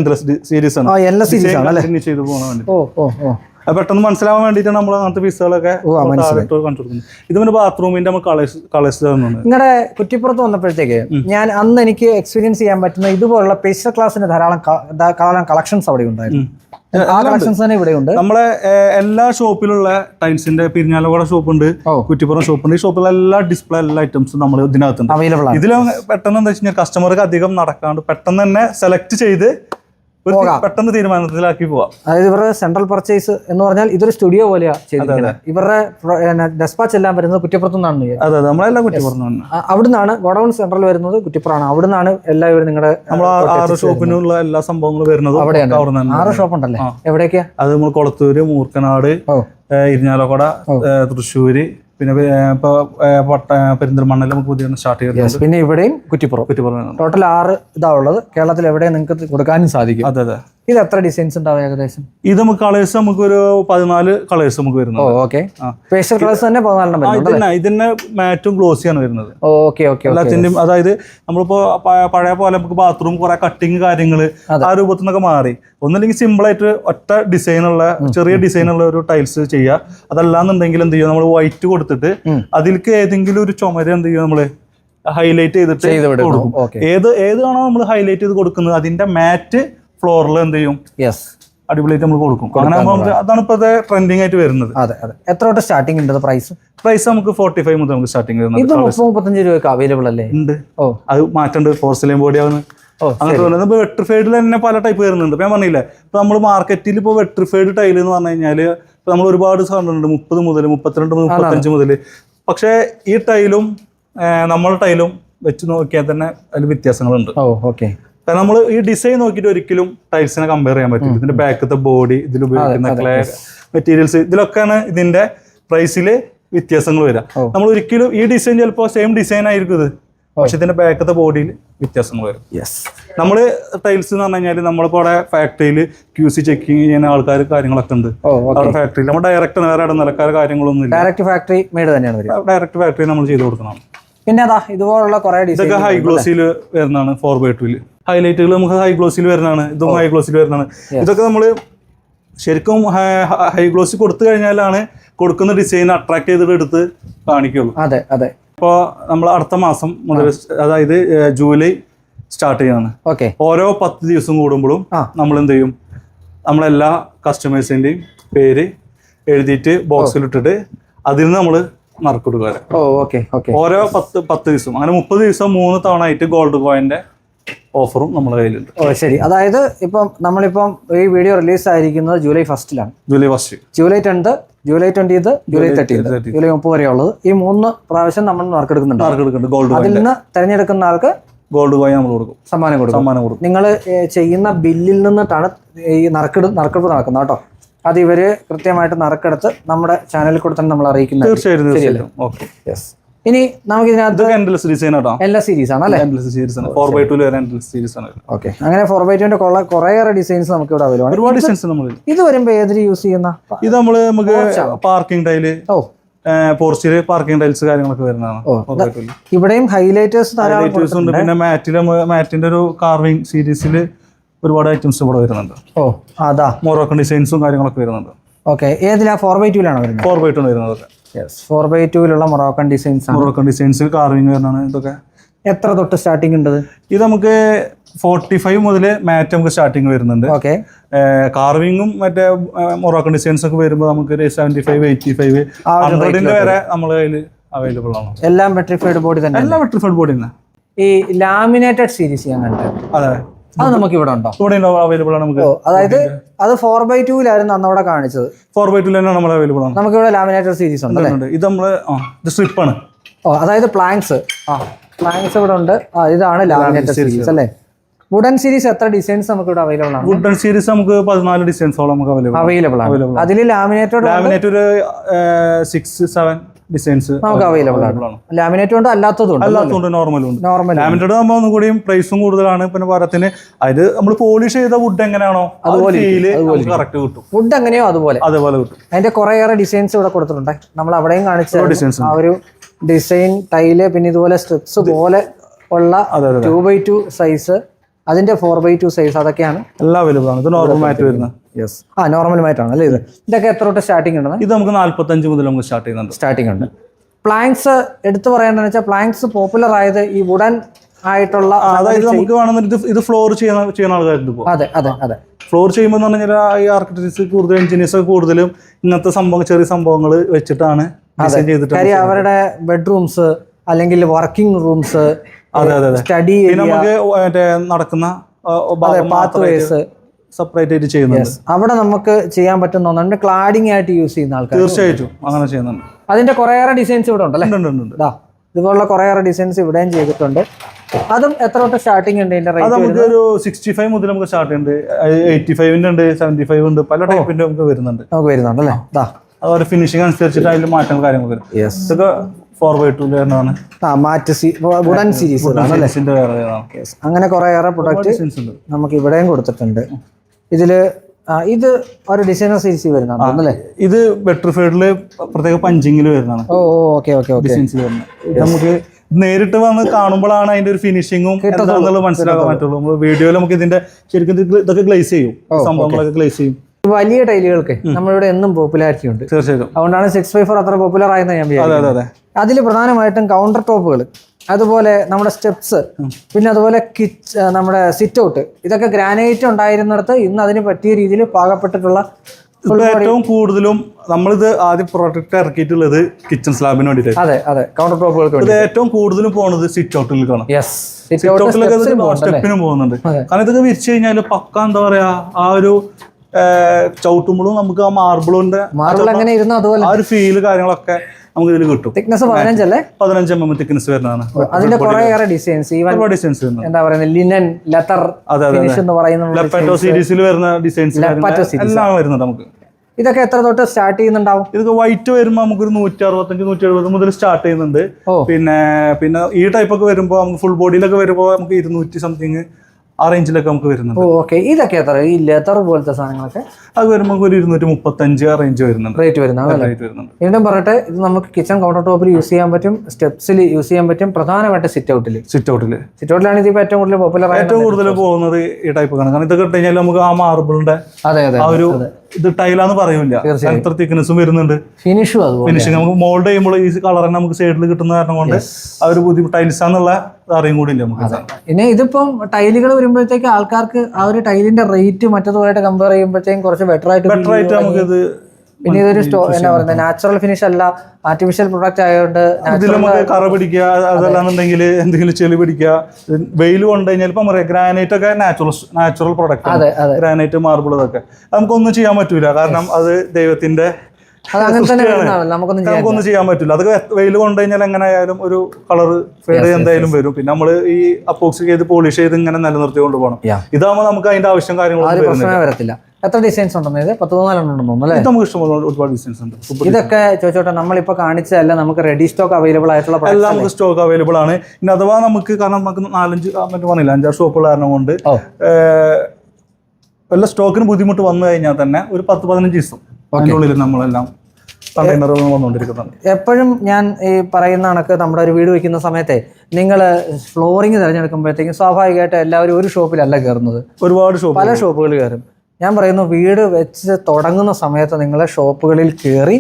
സീരീസ് ആണ്. സീരീസ് ആണ് ചെയ്തു പോകാൻ വേണ്ടി. ഓ ഓ. പെട്ടെന്ന് മനസ്സിലാവാൻ വേണ്ടിയിട്ടാണ് നമ്മൾ അങ്ങനത്തെ പീസുകളൊക്കെ. കാണിച്ചു കൊടുക്കുന്നത് ഇത് പിന്നെ ബാത്റൂമിന്റെ നമ്മൾ കളേഴ്സ് കളേഴ്സ് നിങ്ങളുടെ കുറ്റിപ്പുറത്ത് വന്നപ്പോഴത്തേക്ക് ഞാൻ അന്ന് എനിക്ക് എക്സ്പീരിയൻസ് ചെയ്യാൻ പറ്റുന്ന ഇതുപോലുള്ള സ്പെഷ്യൽ ക്ലാസ്സിന്റെ ധാരാളം ധാരാളം കളക്ഷൻസ് അവിടെ ഉണ്ടായിരുന്നു. നമ്മളെ എല്ലാ ഷോപ്പിലുള്ള ടൈൽസിന്റെ പിരിഞ്ഞാലക്കോട ഷോപ്പ് ഉണ്ട് കുറ്റിപ്പുറം ഷോപ്പുണ്ട്. ഈ ഷോപ്പിലെ എല്ലാ ഡിസ്പ്ലേ എല്ലാ ഐറ്റംസും നമ്മൾ ഇതിനകത്തുണ്ട്. അവൈലബിൾ ആണ്. ഇതിൽ പെട്ടെന്ന് എന്താ വെച്ചാൽ കസ്റ്റമർക്ക് അധികം നടക്കാണ്ട് പെട്ടെന്ന് തന്നെ സെലക്ട് ചെയ്ത്. പെട്ടെന്ന് തീരുമാനത്തിലാക്കി പോവാം. അതായത് ഇവരുടെ സെൻട്രൽ പർച്ചേസ് എന്ന് പറഞ്ഞാൽ ഇതൊരു സ്റ്റുഡിയോ പോലെയാണ് ചെയ്തിരിക്കുന്നത്. ഇവരുടെ ഡെസ്പാച്ച് എല്ലാം വരുന്നത് കുറ്റിപ്പുറത്തു നിന്നാണ് അതെ നമ്മളെല്ലാം കുറ്റിപ്പുറം അവിടെ അവിടുന്നാണ് ഗോഡൌൺ സെൻട്രൽ വരുന്നത് കുറ്റിപ്പുറാണ്. അവിടുന്നാണ് എല്ലാവരും നിങ്ങളുടെ നമ്മൾ ആറ് ഷോപ്പിനുള്ള എല്ലാ സംഭവങ്ങളും വരുന്നത് അവിടെയാണ്. അവിടെ ആറ് ഷോപ്പ് ഉണ്ടല്ലേ? എവിടെയൊക്കെയാ അത് നമ്മൾ കൊളത്തൂര് മൂർക്കനാട് ഇരിഞ്ഞാലക്കുട തൃശ്ശൂര് പിന്നെ ഇപ്പോൾ പട്ട പെരിന്തൽമണ്ണയിൽ നമുക്ക് പുതിയ സ്റ്റാർട്ട് ചെയ്യാം പിന്നെ ഇവിടെയും കുറ്റിപ്പുറം. കുറ്റിപ്പുറം. ടോട്ടൽ ആറ് ഇതാ ഉള്ളത്. കേരളത്തിൽ എവിടെയും നിങ്ങൾക്ക് കൊടുക്കാനും സാധിക്കും. അതെ അതെ. ഇത് എത്ര ഡിസൈൻസ് ഉണ്ടാവും ഏകദേശം? ഇത് നമുക്ക് കളേഴ്സ് നമുക്ക് ഒരു പതിനാല് കളേഴ്സ് നമുക്ക് വരുന്നത് ഓക്കെ സ്പെഷ്യൽ കളേഴ്സ് തന്നെ പതിനാലെണ്ണം ഇതിന്റെ മാറ്റും ഗ്ലോസിയാണ് വരുന്നത്. ഓക്കെ ഓക്കെ എല്ലാത്തിന്റെയും അതായത് നമ്മളിപ്പോ പഴയ പോലെ നമുക്ക് ബാത്റൂം കുറെ കട്ടിങ് കാര്യങ്ങൾ ആ രൂപത്തിൽ നിന്നൊക്കെ മാറി. ഒന്നല്ലെങ്കിൽ സിമ്പിൾ ആയിട്ട് ഒറ്റ ഡിസൈനുള്ള ചെറിയ ഡിസൈനുള്ള ഒരു ടൈൽസ് ചെയ്യുക അതല്ലാന്നുണ്ടെങ്കിൽ എന്ത് ചെയ്യുക നമ്മൾ വൈറ്റ് കൊടുത്തിട്ട്. അതിലേക്ക് ഏതെങ്കിലും ഒരു ചുമര എന്ത് ചെയ്യുക നമ്മൾ? ഹൈലൈറ്റ് ചെയ്തിട്ട് കൊടുക്കും. ഏത് ഏതാണോ നമ്മൾ ഹൈലൈറ്റ് ചെയ്ത് കൊടുക്കുന്നത് അതിന്റെ മാറ്റ് ഫ്ലോറിൽ എന്ത് ചെയ്യും? യെസ് അടിപൊളിയായിട്ട് നമ്മൾ കൊടുക്കും. അങ്ങനെ നമുക്ക് അതാണ് ഇപ്പോഴത്തെ ട്രെൻഡിങ് ആയിട്ട് വരുന്നത്. അതെ അതെ. എത്ര തൊട്ട് സ്റ്റാർട്ടിംഗ് ഉണ്ട് പ്രൈസ് പ്രൈസ് നമുക്ക് ഫോർട്ടി ഫൈവ് മുതൽ നമുക്ക് സ്റ്റാർട്ടിങ് ഇത് വരുന്നത് മുപ്പത് മുപ്പത്തഞ്ച് രൂപയൊക്കെ അവൈലബിൾ അല്ലേ? ഉണ്ട്. ഓ. അത് മാറ്റേണ്ടത് ഫോർസിലെയും ബോഡി ആവുന്നു ഓ അങ്ങനെ തോന്നുന്നത് ഇപ്പോൾ വെട്രിഫൈഡിൽ തന്നെ പല ടൈപ്പ് വരുന്നുണ്ട്. ഇപ്പൊ ഞാൻ പറഞ്ഞില്ലേ ഇപ്പൊ നമ്മൾ മാർക്കറ്റിൽ ഇപ്പോൾ വെട്രിഫൈഡ് ടൈൽ എന്ന് പറഞ്ഞു കഴിഞ്ഞാൽ ഇപ്പൊ നമ്മൾ ഒരുപാട് സാധനങ്ങളുണ്ട്. മുപ്പത് മുതൽ മുപ്പത്തിരണ്ട് മുതൽ മുപ്പത്തഞ്ച് മുതൽ പക്ഷെ ഈ ടൈലും നമ്മളെ ടൈലും വെച്ച് നോക്കിയാൽ തന്നെ അതിൽ വ്യത്യാസങ്ങളുണ്ട്. Oh okay. കാരണം നമ്മൾ ഈ ഡിസൈൻ നോക്കിയിട്ട് ഒരിക്കലും ടൈൽസിനെ കമ്പയർ ചെയ്യാൻ പറ്റില്ല. ഇതിന്റെ ബാക്കത്തെ ബോഡി ഇതിൽ ഉപയോഗിക്കുന്ന ക്ലേ മെറ്റീരിയൽസ് ഇതിലൊക്കെയാണ് ഇതിന്റെ പ്രൈസിൽ വ്യത്യാസങ്ങൾ വരിക ഓ. നമ്മൾ ഒരിക്കലും ഈ ഡിസൈൻ ചിലപ്പോൾ സെയിം ഡിസൈൻ ആയിരിക്കും ഇത്. പക്ഷെ ഇതിന്റെ ബാക്കത്തെ ബോഡിയിൽ വ്യത്യാസങ്ങൾ വരും. യെസ് നമ്മൾ ടൈൽസ് എന്ന് പറഞ്ഞു കഴിഞ്ഞാൽ നമ്മളിപ്പോ അവിടെ ഫാക്ടറിയിൽ ക്യൂ സി ചെക്കിങ് ചെയ്യുന്ന ആൾക്കാർ കാര്യങ്ങളൊക്കെ ഉണ്ട്. അവിടെ ഫാക്ടറിയിൽ നമ്മൾ ഡയറക്റ്റ് വേറെ ഇടനിലക്കാർ കാര്യങ്ങളൊന്നും ഇല്ല ഡയറക്റ്റ് ഫാക്ടറി മേഡ് തന്നെയാണ് ഡയറക്റ്റ് ഫാക്ടറി നമ്മൾ ചെയ്ത് കൊടുക്കണം. പിന്നെ അതാ ഇതുപോലുള്ള കുറെ ഡിസൈൻ ഇതൊക്കെ ഹൈ ഗ്ലോസിൽ വരുന്നതാണ് ഫോർ ബൈ ടുവിൽ ഹൈലൈറ്റുകൾ നമുക്ക് ഹൈ ഗ്ലോസിൽ വരുന്നതാണ് ഇതും ഹൈ ഗ്ലോസിൽ വരുന്നതാണ്. ഇതൊക്കെ നമ്മൾ ശരിക്കും ഹൈ ഗ്ലോസ് കൊടുത്തു കഴിഞ്ഞാലാണ് കൊടുക്കുന്ന ഡിസൈൻ അട്രാക്ട് ചെയ്തിട്ട് എടുത്ത് കാണിക്കുള്ളൂ. അതെ അതെ. ഇപ്പോൾ നമ്മൾ അടുത്ത മാസം മുതൽ അതായത് ജൂലൈ സ്റ്റാർട്ട് ചെയ്യാണ്. ഓക്കെ. ഓരോ പത്ത് ദിവസം കൂടുമ്പോഴും നമ്മൾ എന്ത് ചെയ്യും? നമ്മളെല്ലാ കസ്റ്റമേഴ്സിന്റെയും പേര് എഴുതിയിട്ട് ബോക്സിൽ ഇട്ടിട്ട് അതിൽ നിന്ന് നമ്മൾ നറുക്കെടുക്കുക ഓ ഓക്കെ ഓക്കെ. ഓരോ പത്ത് പത്ത് ദിവസം അങ്ങനെ മുപ്പത് ദിവസം മൂന്ന് തവണ ആയിട്ട് ഗോൾഡ് കോയിന്റെ ഓഫറും നമ്മുടെ കയ്യിലുണ്ട്. ഓ ശരി. അതായത് ഇപ്പം നമ്മളിപ്പം ഈ വീഡിയോ റിലീസ് ആയിരിക്കുന്നത് July ഫസ്റ്റിലാണ്. July first. July tenth July twentieth July thirty July മുപ്പത് വരെ ഉള്ളത്. ഈ മൂന്ന് പ്രാവശ്യം നമ്മൾ നറുക്കെടുക്കുന്നുണ്ട് ഗോൾഡ് അതിൽ നിന്ന് തിരഞ്ഞെടുക്കുന്ന ആൾക്ക് ഗോൾഡ് കോയിൻ നമ്മൾ കൊടുക്കും. സമ്മാനം കൊടുക്കും. സമ്മാനം കൊടുക്കും. നിങ്ങൾ ചെയ്യുന്ന ബില്ലിൽ നിന്നിട്ടാണ് ഈ നറുക്കെടു നറുക്കെടുപ്പ് നടക്കുന്നത് കേട്ടോ. അത് ഇവർ കൃത്യമായിട്ട് നറുക്കെടുത്ത് നമ്മുടെ ചാനലിൽ കൂടെ തന്നെ നമ്മൾ അറിയിക്കുന്നത് തീർച്ചയായിട്ടും ഓക്കെ യെസ് ഇനി നമുക്ക് ഇതിനകത്ത് എൻഡ്ലെസ് ഡിസൈൻ ആട്ടോ എല്ലാ സീരീസ് ആണ് അല്ലേ? എൻഡ്ലെസ് സീരീസ് ആണ്. ഫോർ ബൈ ടു വരെ എൻഡ്ലെസ് സീരീസ് ആണ്. വരുന്നത്. ഓക്കെ അങ്ങനെ ഫോർ ബൈ കൊള്ള കുറേയേറെ ഡിസൈൻസ് നമുക്ക് ഇവിടെ അവൈലബിൾ ഒരുപാട് ഡിസൈൻസ് നമ്മൾ ഇത് വരുമ്പോൾ ഏതിൽ യൂസ് ചെയ്യുന്ന? ഇത് നമ്മൾ നമുക്ക് പാർക്കിംഗ് ടൈൽ ഓ. പോർച്ചിൽ പാർക്കിംഗ് ടൈൽസ് കാര്യങ്ങളൊക്കെ വരുന്നതാണ്. ഇവിടെയും ഹൈലൈറ്റേഴ്സ് ഉണ്ട്. പിന്നെ മാറ്റിലെ മാറ്റിന്റെ ഒരു കാർവിംഗ് സീരീസിൽ ഒരുപാട് ഐറ്റംസ് ഇവിടെ വരുന്നുണ്ട്. ഓ അതാ മൊറോക്കൺ ഡിസൈൻസും കാര്യങ്ങളൊക്കെ വരുന്നുണ്ട്. ഓക്കെ ഏതിലാ? ഫോർ ബൈ ടുവിലാണ് വരുന്നത്? ഫോർ ബൈ ടു വരുന്നതൊക്കെ യെസ് ഫോർ ബൈ ടുവിലുള്ള മൊറോക്കൺ ഡിസൈൻസ് ആണ്. മൊറോക്കൺ ഡിസൈൻസ് കാർവിംഗ് വരുന്നതാണ് ഇതൊക്കെ. എത്ര തൊട്ട് സ്റ്റാർട്ടിംഗ് ഉണ്ട് ഇത് നമുക്ക് ഫോർട്ടി ഫൈവ് മുതൽ മാറ്റ് നമുക്ക് സ്റ്റാർട്ടിങ് വരുന്നുണ്ട്. ഓക്കെ കാർവിങ്ങും മറ്റേ മൊറോക്കൺ ഡിസൈൻസ് ഒക്കെ വരുമ്പോൾ നമുക്ക് സെവന്റി ഫൈവ് എയ്റ്റി ഫൈവ് ഹൺഡ്രഡിന്റെ വരെ നമ്മൾ കയ്യിൽ അവൈലബിൾ ആണ്. എല്ലാം മെട്രിഫൈഡ് ബോഡി തന്നെ എല്ലാം വെട്രിഫൈഡ് ബോഡി തന്നെ. ഈ ലാമിനേറ്റഡ് സീരീസ് ഞാൻ കണ്ടത് അതെ. അത് നമുക്ക് ഇവിടെ ഉണ്ടോ? ഇവിടെ അവൈലബിൾ ആണ് നമുക്ക്? അതായത് അത് ഫോർ ബൈ ടൂലായിരുന്നു അന്ന് അവിടെ കാണിച്ചത്. ഫോർ ബൈ ടു തന്നെ നമ്മൾ അവൈലബിൾ ആണ്. നമുക്ക് ഇവിടെ ലാമിനേറ്റർ സീരീസ് ഉണ്ട് ഇത് നമ്മൾ ആ സ്ട്രിപ്പ് ആണ്. ഓ അതായത് പ്ലാങ്സ് ആ. പ്ലാങ്സ് ഇവിടെ ഉണ്ട്. ആ ഇതാണ് ലാമിനേറ്റർ സീരീസ് അല്ലേ? വുഡൻ സീരീസ് എത്ര ഡിസൈൻസ് നമുക്ക് ഇവിടെ അവൈലബിൾ ആണ്? വുഡൻ സീരീസ് നമുക്ക് പതിനാല് ഡിസൈൻസോളം നമുക്ക് അവൈലബിൾ അവൈലബിൾ ആണ്. അതിൽ ലാമിനേറ്റഡ് ലാമിനേറ്റ് ഒരു സിക്സ് സെവൻ ഡിസൈൻസ് നമുക്ക് അവൈലബിൾ ആണ്. ലാമിനേറ്റ് ഉണ്ട് അല്ലാത്തതുണ്ട് അല്ലാത്തതുണ്ട് നോർമലും ഉണ്ട്. നോർമൽ ലാമിനേറ്റഡ് ആകുമ്പോൾ ഒന്നും കൂടിയും പ്രൈസും കൂടുതലാണ്. പിന്നെ മരത്തിന് അത് നമ്മൾ പോളിഷ് ചെയ്ത വുഡ് എങ്ങനെയാണോ അതുപോലെ കറക്റ്റ് കിട്ടും. വുഡ് എങ്ങനെയോ അതുപോലെ. അതുപോലെ കിട്ടും. അതിന്റെ കുറേയേറെ ഡിസൈൻസ് ഇവിടെ കൊടുത്തിട്ടുണ്ട്. നമ്മൾ അവിടെയും കാണിച്ച ഡിസൈൻസ് ആ ഒരു ഡിസൈൻ ടൈൽ പിന്നെ ഇതുപോലെ സ്ട്രിപ്സ് പോലെ ഉള്ള ടു ബൈ ടു സൈസ് അതിന്റെ ഫോർ ബൈ ടു സൈസ് അതൊക്കെയാണ്. എല്ലാ അവൈലബിൾ ആണ്. ഇത് നോർമൽ ആയിട്ട് വരുന്നത് യെസ് ആ നോർമൽ ആയിട്ടാണ് അല്ലേ ഇത്? ഇതൊക്കെ എത്ര തൊട്ട് സ്റ്റാർട്ടിംഗ് ഉണ്ടെന്ന്? ഇത് നമുക്ക് നാല്പത്തഞ്ച് മുതൽ നമുക്ക് സ്റ്റാർട്ട് ചെയ്യുന്നുണ്ട്. സ്റ്റാർട്ടിംഗ് ഉണ്ട്. പ്ലാങ്ക്സ് എടുത്തു പറയേണ്ടതെന്ന് വെച്ചാൽ പ്ലാങ്ക്സ് പോപ്പുലർ ആയത് ഈ വുഡൻ ആയിട്ടുള്ള അതായത് നമുക്ക് ഇത് ഫ്ലോർ ചെയ്യുന്ന ചെയ്യുന്ന ആൾക്കാരുണ്ട് ഇപ്പോൾ അതെ അതെ അതെ. ഫ്ലോർ ചെയ്യുമ്പോൾ എന്ന് പറഞ്ഞാൽ ഈ ആർക്കിടെക്ട്സ് കൂടുതൽ എഞ്ചിനീയേഴ്സ് ഒക്കെ കൂടുതലും ഇങ്ങനത്തെ സംഭവം ചെറിയ സംഭവങ്ങൾ വെച്ചിട്ടാണ് ഡിസൈൻ ചെയ്തിട്ട് അവരുടെ ബെഡ്റൂംസ് അല്ലെങ്കിൽ വർക്കിംഗ് റൂംസ് സ്റ്റഡി നമുക്ക് മറ്റേ നടക്കുന്ന സെപ്പറേറ്റ് ആയിട്ട് ചെയ്യുന്നുണ്ട്. അവിടെ നമുക്ക് ചെയ്യാൻ പറ്റുന്ന ഒന്നുണ്ട് ക്ലാഡിംഗ് ആയിട്ട് യൂസ് ചെയ്യുന്ന ആൾക്കാർ തീർച്ചയായിട്ടും അങ്ങനെ ചെയ്യുന്നുണ്ട്. അതിന്റെ കുറേയേറെ ഡിസൈൻസ് ഇവിടെ ഉണ്ടല്ലേ? ഇതുപോലുള്ള കുറേയേറെ ഡിസൈൻസ് ഇവിടെയും ചെയ്തിട്ടുണ്ട്. അതും എത്ര തൊട്ട് സ്റ്റാർട്ടിംഗ് ഉണ്ട് ഇതിന്റെ റേറ്റ് നമുക്ക് ഒരു സിക്സ്റ്റി ഫൈവ് മുതൽ നമുക്ക് സ്റ്റാർട്ട് ഉണ്ട് എയ്റ്റി ഫൈവിന്റെ ഉണ്ട് സെവന്റി ഫൈവ് ഉണ്ട് പല ടൈപ്പിന്റെ നമുക്ക് വരുന്നുണ്ട്. നമുക്ക് വരുന്നുണ്ട് അല്ലേ? അതുപോലെ ഫിനിഷിംഗ് അനുസരിച്ചിട്ട് അതിൽ മാറ്റങ്ങൾ കാര്യങ്ങൾ വരും. ഇതൊക്കെ ഫോർ ബൈ ടു ആ മാറ്റ് വുഡൻ സീരീസ്. അങ്ങനെ കുറേയേറെ പ്രൊഡക്റ്റ് നമുക്ക് ഇവിടെയും കൊടുത്തിട്ടുണ്ട്. ഇതിൽ ഇത് ഒരു ഡിസൈനർ സീരീസ് വരുന്നതാണ് അല്ലേ? ഇത് ബെറ്റർ ഫീൽഡിൽ പ്രത്യേക പഞ്ചിങ്ങിൽ വരുന്നതാണ്. ഓ ഓക്കെ ഓക്കെ ഓക്കെ ഡിസൈൻസിൽ വരുന്നത്. നമുക്ക് നേരിട്ട് വന്ന് കാണുമ്പോഴാണ് അതിന്റെ ഒരു ഫിനിഷിങ്ങും എന്താണെന്നുള്ളത് മനസ്സിലാക്കാൻ പറ്റുള്ളൂ. നമ്മൾ വീഡിയോയിൽ നമുക്ക് ഇതിന്റെ ശരിക്കും ഇത് ഇതൊക്കെ ഗ്ലേസ് ചെയ്യും. സംഭവങ്ങളൊക്കെ ഗ്ലേസ് ചെയ്യും. വലിയ ടൈലുകൾക്ക് നമ്മളിവിടെ എന്നും പോപ്പുലാരിറ്റി ഉണ്ട്. തീർച്ചയായിട്ടും. അതുകൊണ്ടാണ് സിക്സ് ഫൈവ് ഫോർ അത്ര പോപ്പുലർ ആയെന്ന് ഞാൻ അതെ അതെ അതെ. അതിൽ പ്രധാനമായിട്ടും കൗണ്ടർ ടോപ്പുകൾ അതുപോലെ നമ്മുടെ സ്റ്റെപ്സ് പിന്നെ അതുപോലെ കിച്ച് നമ്മുടെ സിറ്റ് ഔട്ട് ഇതൊക്കെ ഗ്രാനൈറ്റ് ഉണ്ടായിരുന്നിടത്ത് ഇന്ന് അതിന് പറ്റിയ രീതിയിൽ പാകപ്പെട്ടിട്ടുള്ള ഏറ്റവും കൂടുതലും നമ്മളിത് ആദ്യം പ്രൊഡക്റ്റ് ഇറക്കിയിട്ടുള്ളത് കിച്ചൺ സ്ലാബിന് വേണ്ടിയിട്ട് അതെ അതെ. കൗണ്ടർ ടോപ്പുകൾക്ക് ഏറ്റവും കൂടുതലും പോണത് സിറ്റ് ഔട്ടിലേക്കാണ് യെസ് സിറ്റ് ഔട്ടിലൊക്കെ സ്റ്റെപ്പിനും പോകുന്നുണ്ട്. കാരണം ഇതൊക്കെ വിരിച്ചു കഴിഞ്ഞാൽ പക്ക എന്താ പറയാ ആ ഒരു ചവിട്ടുമ്പോഴും നമുക്ക് ആ മാർബിളിന്റെ മാർബിൾ അങ്ങനെ ഇരുന്ന അതുപോലെ ആ ഒരു ഫീൽ കാര്യങ്ങളൊക്കെ നമുക്ക് ഇതിൽ കിട്ടും. തിക്നെസ് പതിനഞ്ചല്ലേ പതിനഞ്ച് എം എം തിക്നെസ് വരുന്നതാണ്. അതിന്റെ കുറേയേറെ ഡിസൈൻസ് ഒരുപാട് ഡിസൈൻസ് എന്താ പറയുന്നത്? ലിനൻ ലെതർ അതെ എന്ന് പറയുന്ന ലെപ്പാറ്റോ സീരീസിൽ വരുന്ന ഡിസൈൻസ് എല്ലാം വരുന്നത് നമുക്ക്. ഇതൊക്കെ എത്ര തൊട്ട് സ്റ്റാർട്ട് ചെയ്യുന്നുണ്ടാവും? ഇതൊക്കെ വൈറ്റ് വരുമ്പോൾ നമുക്കൊരു നൂറ്റി അറുപത്തഞ്ച് നൂറ്റി എഴുപത് മുതൽ സ്റ്റാർട്ട് ചെയ്യുന്നുണ്ട്. പിന്നെ പിന്നെ ഈ ടൈപ്പ് ഒക്കെ വരുമ്പോൾ നമുക്ക് ഫുൾ ബോഡിയിലൊക്കെ വരുമ്പോൾ നമുക്ക് ഇരുന്നൂറ്റി സംതിങ് ആ റേഞ്ചിലൊക്കെ നമുക്ക് വരുന്നുണ്ട്. ഓക്കെ ഇതൊക്കെ എത്ര? ഈ ലെതർ പോലത്തെ സാധനങ്ങളൊക്കെ? അത് വരുമ്പോൾ ഒരു ഇരുന്നൂറ്റി മുപ്പത്തഞ്ച് ആ റേഞ്ച് വരുന്നുണ്ട്. റേറ്റ് വരുന്നുണ്ട്. വീണ്ടും പറയട്ടെ ഇത് നമുക്ക് കിച്ചൺ കൗണ്ടർ ടോപ്പിൽ യൂസ് ചെയ്യാൻ പറ്റും സ്റ്റെപ്സിൽ യൂസ് ചെയ്യാൻ പറ്റും പ്രധാനമായിട്ട് സിറ്റ് ഔട്ടിൽ സിറ്റ് ഔട്ടിൽ സിറ്റ് ഔട്ടിലാണ് ഇതിപ്പോൾ ഏറ്റവും കൂടുതൽ പോപ്പുലർ ഏറ്റവും കൂടുതൽ പോകുന്നത് ഈ ടൈപ്പ് ആണ് കാരണം ഇതൊക്കെ ഇട്ട് കഴിഞ്ഞാൽ നമുക്ക് ആ മാർബിളിന്റെ അതെ അതെ ആ ഒരു ഇത് ടൈലാന്ന് പറയൂല. എത്ര തിക്നെസ്സും വരുന്നുണ്ട്. ഫിനിഷും ഫിനിഷിങ് നമുക്ക് മോൾഡ് ചെയ്യുമ്പോൾ ഈ കളർ തന്നെ നമുക്ക് സൈഡിൽ കിട്ടുന്ന കാരണം കൊണ്ട് ആ ഒരു ബുദ്ധിമുട്ട്. ടൈൽസാന്നുള്ള അറിയും കൂടി ഇല്ല നമുക്ക് പിന്നെ ഇതിപ്പം ടൈലുകൾ വരുമ്പോഴത്തേക്ക് ആൾക്കാർക്ക് ആ ഒരു ടൈലിന്റെ റേറ്റ് മറ്റതുമായിട്ട് കമ്പയർ ചെയ്യുമ്പോഴത്തേക്കും കുറച്ച് ബെറ്റർ ആയിട്ട് ബെറ്റർ ആയിട്ട് നമുക്ക് ഇത് പിന്നെ ഇതൊരു സ്റ്റോ എന്നാ പറയുന്നത് നാച്ചുറൽ ഫിനിഷ് അല്ല ആർട്ടിഫിഷ്യൽ പ്രൊഡക്റ്റ് ആയതുകൊണ്ട് ഇതിൽ നമുക്ക് കറ പിടിക്കുക അതല്ലാന്നുണ്ടെങ്കിൽ എന്തെങ്കിലും ചെളി പിടിക്കുക വെയിൽ കൊണ്ട് കഴിഞ്ഞാൽ ഇപ്പം പറയാം ഗ്രാനൈറ്റ് ഒക്കെ natural natural product granite marble ഇതൊക്കെ. നമുക്കൊന്നും ചെയ്യാൻ പറ്റൂല. കാരണം അത് ദൈവത്തിന്റെ നമുക്കൊന്നും ചെയ്യാൻ പറ്റില്ല. അത് വെയിൽ കൊണ്ടു എങ്ങനെയായാലും എങ്ങനെ ആയാലും ഒരു കളർ ഫേഡ് എന്തായാലും വരും. പിന്നെ നമ്മൾ ഈ അപ്പോക്സി ചെയ്ത് പോളിഷ് ചെയ്ത് ഇങ്ങനെ നിലനിർത്തി കൊണ്ടുപോകണം. ഇതാകുമ്പോൾ നമുക്ക് അതിന്റെ ആവശ്യം കാര്യങ്ങളൊന്നും വരത്തില്ല. എത്ര ഡിസൈൻസ് ഉണ്ടെന്ന് ഇത്? പത്ത് മൂന്നാലെണ്ണം ഉണ്ടെന്ന് അല്ലേ? നമുക്ക് ഇഷ്ടംപോലെ ഒരുപാട് ഡിസൈൻസ് ഉണ്ട്. ഇതൊക്കെ ചോദിച്ചോട്ടെ നമ്മളിപ്പോ കാണിച്ചതല്ല നമുക്ക് റെഡി സ്റ്റോക്ക് അവൈലബിൾ ആയിട്ടുള്ള എല്ലാം നമുക്ക് സ്റ്റോക്ക് അവൈലബിൾ ആണ്. ഇനി അഥവാ നമുക്ക് കാരണം നമുക്ക് നാലഞ്ച് മറ്റു പറഞ്ഞില്ല അഞ്ചാറ് ഷോപ്പുകൾ കാരണം കൊണ്ട് എല്ലാ വല്ല സ്റ്റോക്കിന് ബുദ്ധിമുട്ട് വന്നു കഴിഞ്ഞാൽ തന്നെ ഒരു പത്ത് പതിനഞ്ച് ദിവസം അതിന്റെ ഉള്ളിൽ നമ്മളെല്ലാം കണ്ടെയ്നറുകൾ വന്നുകൊണ്ടിരിക്കുന്നുണ്ട്. എപ്പോഴും ഞാൻ ഈ പറയുന്ന കണക്ക് നമ്മുടെ ഒരു വീട് വെക്കുന്ന സമയത്തെ നിങ്ങൾ ഫ്ലോറിങ് തിരഞ്ഞെടുക്കുമ്പോഴത്തേക്കും സ്വാഭാവികമായിട്ട് എല്ലാവരും ഒരു ഷോപ്പിലല്ല കയറുന്നത്. ഒരുപാട് ഷോപ്പ് പല ഷോപ്പുകൾ കയറും. ഞാൻ പറയുന്നു വീട് വെച്ച് തുടങ്ങുന്ന സമയത്ത് നിങ്ങൾ ഷോപ്പുകളിൽ കയറി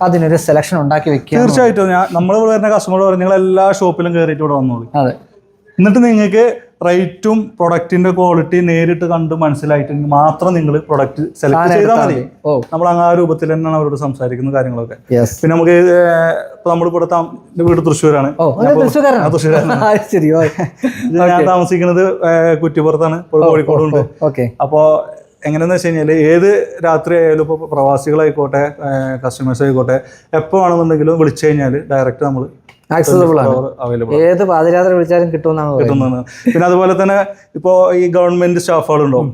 അതിനൊരു സെലക്ഷൻ ഉണ്ടാക്കി വെക്കുക തീർച്ചയായിട്ടും ഞാൻ നമ്മൾ വരുന്ന കസ്റ്റമർ പറഞ്ഞു നിങ്ങൾ എല്ലാ ഷോപ്പിലും കയറിയിട്ട് ഇവിടെ വന്നോളൂ. അതെ. എന്നിട്ട് നിങ്ങൾക്ക് റേറ്റും പ്രൊഡക്റ്റിന്റെ ക്വാളിറ്റി നേരിട്ട് കണ്ട് മനസ്സിലായിട്ടെങ്കിൽ മാത്രം നിങ്ങൾ പ്രൊഡക്റ്റ് സെലക്ട് ചെയ്താൽ മതി. നമ്മൾ അങ്ങ് ആ രൂപത്തിൽ തന്നെയാണ് അവരോട് സംസാരിക്കുന്ന കാര്യങ്ങളൊക്കെ. പിന്നെ നമുക്ക് ഇപ്പൊ നമ്മളിവിടെ വീട് തൃശ്ശൂരാണ്. ഞാൻ താമസിക്കുന്നത് കുറ്റിപ്പുറത്താണ്. കോഴിക്കോടുണ്ട് അപ്പോ എങ്ങനെയെന്ന് വെച്ച് കഴിഞ്ഞാൽ ഏത് രാത്രി ആയാലും ഇപ്പോൾ പ്രവാസികളായിക്കോട്ടെ കസ്റ്റമേഴ്സ് ആയിക്കോട്ടെ എപ്പോൾ ആണെന്നുണ്ടെങ്കിലും വിളിച്ചു കഴിഞ്ഞാൽ ഡയറക്റ്റ് നമ്മൾ ആക്സസബിൾ ആണ്. ഏത് പാതിരാത്രി വിളിച്ചാലും കിട്ടുമെന്നാണ് കിട്ടുന്നത് കിട്ടുന്നതാണ് പിന്നെ അതുപോലെ തന്നെ ഇപ്പോൾ ഈ ഗവൺമെന്റ് സ്റ്റാഫുകളുണ്ടാവും.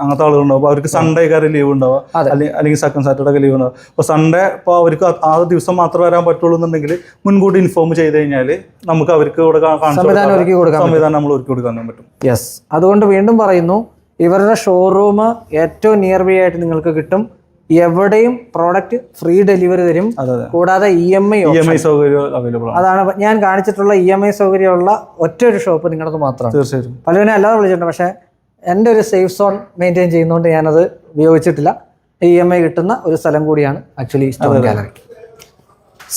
അങ്ങനത്തെ ആളുകളുണ്ടാവും. അപ്പോൾ അവർക്ക് സൺഡേ കാര്യം ലീവ് ഉണ്ടാവുക. അല്ലെങ്കിൽ സെക്കൻഡ് സാറ്റർഡേ ഒക്കെ ലീവ് ഉണ്ടാവും അപ്പോൾ സൺഡേ ഇപ്പോൾ അവർക്ക് ആ- ദിവസം മാത്രം വരാൻ പറ്റുള്ളൂ എന്നുണ്ടെങ്കിൽ മുൻകൂട്ടി ഇൻഫോം ചെയ്ത് കഴിഞ്ഞാൽ നമുക്ക് അവർക്ക് ഇവിടെ സംവിധാനം ഒരുക്കി കൊടുക്കാൻ സംവിധാനം നമ്മൾ ഒരുക്കി കൊടുക്കാൻ പറ്റും. യെസ് അതുകൊണ്ട് വീണ്ടും പറയുന്നു ഇവരുടെ ഷോറൂം ഏറ്റവും നിയർ ബൈ ആയിട്ട് നിങ്ങൾക്ക് കിട്ടും. എവിടെയും പ്രോഡക്റ്റ് ഫ്രീ ഡെലിവറി തരും. കൂടാതെ E M I E M I സൗകര്യം അതാണ് ഞാൻ കാണിച്ചിട്ടുള്ള ഇ എം ഐ സൗകര്യമുള്ള ഒറ്റ ഒരു ഷോപ്പ് നിങ്ങളത് മാത്രമാണ്. തീർച്ചയായിട്ടും. പലവിനെ അല്ലാതെ വിളിച്ചിട്ടുണ്ട് പക്ഷേ എന്റെ ഒരു സേഫ് സോൺ മെയിന്റെയിൻ ചെയ്യുന്നതുകൊണ്ട് ഞാനത് ഉപയോഗിച്ചിട്ടില്ല. ഇ എം ഐ കിട്ടുന്ന ഒരു സ്ഥലം കൂടിയാണ് ആക്ച്വലി സ്റ്റോൺ ഗാലറി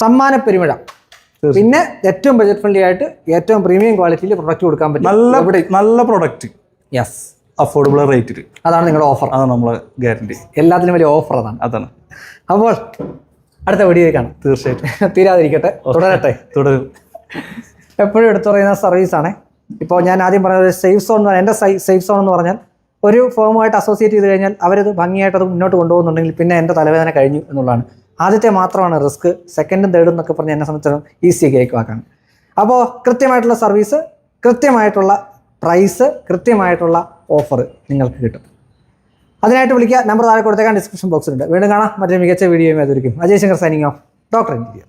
സമ്മാന പെരുമിഴ. പിന്നെ ഏറ്റവും ബജറ്റ് ഫ്രണ്ട്ലി ആയിട്ട് ഏറ്റവും പ്രീമിയം ക്വാളിറ്റിയിൽ പ്രൊഡക്റ്റ് കൊടുക്കാൻ പറ്റും നല്ല നല്ല പ്രൊഡക്റ്റ് യെസ് അഫോർഡബിൾ റേറ്റിൽ അതാണ് നിങ്ങളുടെ ഓഫർ അതാണ് നമ്മൾ ഗ്യാരണ്ടി എല്ലാത്തിനും വലിയ ഓഫർ അതാണ്. അതാണ്. അപ്പോൾ അടുത്ത വീഡിയോ കാണാം. തീർച്ചയായിട്ടും. തീരാതിരിക്കട്ടെ. തുടരട്ടെ. തുടരും. എപ്പോഴും എടുത്തു പറയുന്ന സർവീസാണ് ഇപ്പോൾ ഞാൻ ആദ്യം പറഞ്ഞത് സേഫ് സോൺ എന്ന് പറഞ്ഞാൽ എന്റെ സേഫ് സോൺ എന്ന് പറഞ്ഞാൽ ഒരു ഫോമുമായിട്ട് അസോസിയേറ്റ് ചെയ്ത് കഴിഞ്ഞാൽ അവരത് ഭംഗിയായിട്ട് അത് മുന്നോട്ട് കൊണ്ടുപോകുന്നുണ്ടെങ്കിൽ പിന്നെ എന്റെ തലവേദന കഴിഞ്ഞു എന്നുള്ളതാണ്. ആദ്യത്തെ മാത്രമാണ് റിസ്ക് സെക്കൻഡും തേർഡും എന്നൊക്കെ പറഞ്ഞ് എന്നെ സംബന്ധിച്ചിടത്തോളം ഈസി കേക്ക് വാക്കാണ് അപ്പോൾ കൃത്യമായിട്ടുള്ള സർവീസ് കൃത്യമായിട്ടുള്ള പ്രൈസ് കൃത്യമായിട്ടുള്ള ഓഫർ നിങ്ങൾക്ക് കിട്ടും. അതിനായിട്ട് വിളിക്കുക. നമ്പർ താഴെ കൊടുത്തേക്കാൻ ഡിസ്ക്രിപ്ഷൻ ബോക്സിലുണ്ട് വീണ്ടും കാണാം. മറ്റൊരു മികച്ച വീഡിയോയുമായി അതൊരിക്കും Ajay Shankar signing off doctor India